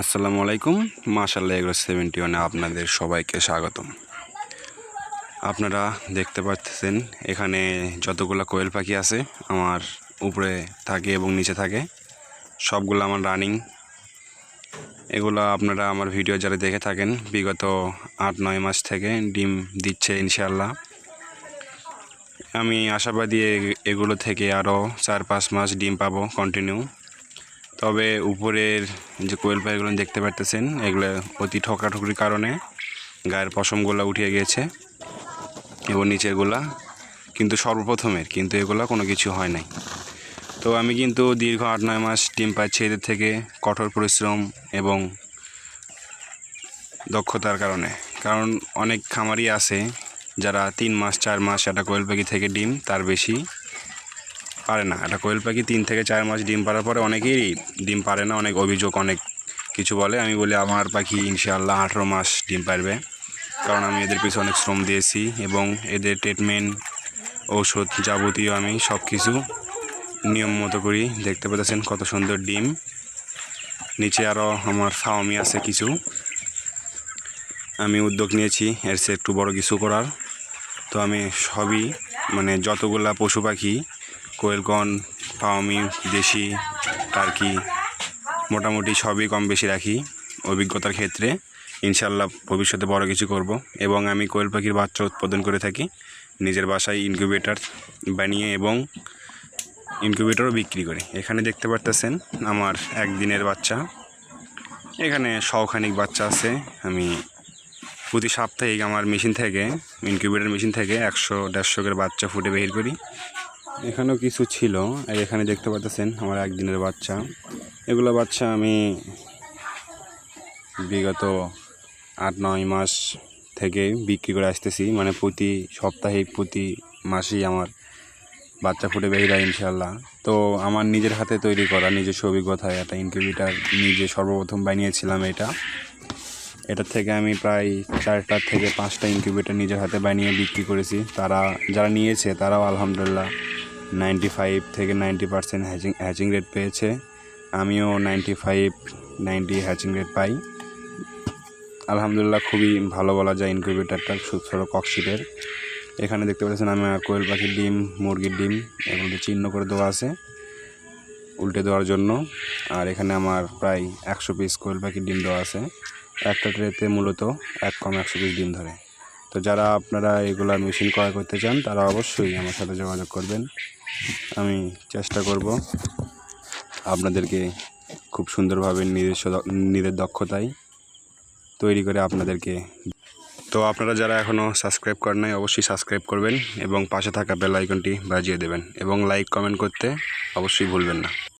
আসসালামু আলাইকুম। মাশাল্লাহ এগুলো সেভেন্টি ওয়ানে আপনাদের সবাইকে স্বাগতম। আপনারা দেখতে পাচ্ছেন এখানে যতগুলো কোয়েল পাখি আছে আমার উপরে থাকে এবং নিচে থাকে, সবগুলো আমার রানিং এগুলো আপনারা আমার ভিডিও যারা দেখে থাকেন, বিগত আট, নয় মাস থেকে ডিম দিচ্ছে ইনশাল্লাহ আমি আশাবাদী এগুলো থেকে আরও চার, পাঁচ মাস ডিম পাবো কন্টিনিউ তবে উপরের যে কোয়েল পাখিগুলো দেখতে পারতেছেন, এগুলো অতি ঠকাঠকির কারণে গায়ের পশমগুলো উঠিয়ে গিয়েছে এবং নিচেরগুলা কিন্তু সর্বপ্রথমের, কিন্তু এগুলো কোনো কিছু হয় নাই। তো আমি কিন্তু দীর্ঘ আট নয় মাস ডিম পাচ্ছি এদের থেকে কঠোর পরিশ্রম এবং দক্ষতার কারণে। কারণ অনেক খামারই আছে যারা তিন মাস, চার মাস একটা কোয়েল পাখি থেকে ডিম, তার বেশি পারে না। একটা কোয়েল পাখি তিন থেকে চার মাস ডিম পারার পরে অনেকেই ডিম পারে না, অনেক অভিযোগ, অনেক কিছু বলে। আমি বলি, আমার পাখি ইনশাআল্লাহ আঠেরো মাস ডিম পারবে কারণ আমি এদের পিছনে অনেক শ্রম দিয়েছি এবং এদের ট্রিটমেন্ট ঔষধ যাবতীয় আমি সব কিছু নিয়ম মতো করি। দেখতে পেতেছেন কত সুন্দর ডিম। নিচে আরও আমার ফাওমি আছে কিছু। আমি উদ্যোগ নিয়েছি, এর চেয়ে একটু বড় কিছু করার। তো আমি সবই মানে যতগুলা পশু পাখি কোয়েলকন পাওমি দেশি টার্কি মোটামুটি সবই কম বেশি রাখি অভিজ্ঞতার ক্ষেত্রে। ইনশাল্লাহ ভবিষ্যতে বড় কিছু করব এবং আমি কোয়েল পাখির বাচ্চা উৎপাদন করে থাকি, নিজের বাসায় ইনকিউবেটর বানিয়ে এবং ইনকিউবেটরও বিক্রি করি। এখানে দেখতে পারতেছেন আমার একদিনের বাচ্চা। এখানে শখানিক বাচ্চা আছে। আমি প্রতি সাপ্তাহিক আমার মেশিন থেকে, ইনকিউবেটর মেশিন থেকে একশো দেড়শো বাচ্চা ফুটে বের করি। এখানেও কিছু ছিল, আর এখানে দেখতে পাচ্ছেন আমার একদিনের বাচ্চা। এগুলো বাচ্চা আমি বিগত আট, নয় মাস থেকে বিক্রি করে আসতেছি। মানে প্রতি সপ্তাহে, প্রতি মাসেই আমার বাচ্চা ফুটে বেরিয়ে ইনশাল্লাহ তো আমার নিজের হাতে তৈরি করা নিজস্ব অভিজ্ঞতায় একটা ইনকিউবেটার নিজে সর্বপ্রথম বানিয়েছিলাম এটা। এটার থেকে আমি প্রায় চারটা থেকে পাঁচটা ইনকিউবেটর নিজের হাতে বানিয়ে বিক্রি করেছি। তারা, যারা নিয়েছে তারাও আলহামদুলিল্লাহ নাইনটি ফাইভ থেকে ninety percent hatching hatching rate পেয়েছে। আমিও ninety five ninety hatching rate পাই। আলহামদুলিল্লাহ খুবই ভালো বলা যায় ইনকিউবেটারটা ছোটো ককশিটের এখানে দেখতে পাচ্ছেন আমি কোয়েল পাখির ডিম, মুরগির ডিম, এগুলো চিহ্ন করে দেওয়া আছে, উল্টে দেওয়ার জন্য। আর এখানে আমার প্রায় একশো পিস কোয়েল পাখির ডিম দেওয়া আছে। একটা ট্রেতে মূলত এক কম একশো পিস ডিম ধরে। তো যারা আপনারা এগুলা মেশিন ক্রয় করতে চান, তারা অবশ্যই আমার সাথে যোগাযোগ করবেন। আমি চেষ্টা করব আপনাদেরকে খুব সুন্দরভাবে নিজস্ব নিজের দক্ষতায় তৈরি করে আপনাদেরকে তো আপনারা যারা এখনও সাবস্ক্রাইব করেন নাই, অবশ্যই সাবস্ক্রাইব করবেন এবং পাশে থাকা বেল আইকনটি বাজিয়ে দেবেন এবং লাইক, কমেন্ট করতে অবশ্যই ভুলবেন না।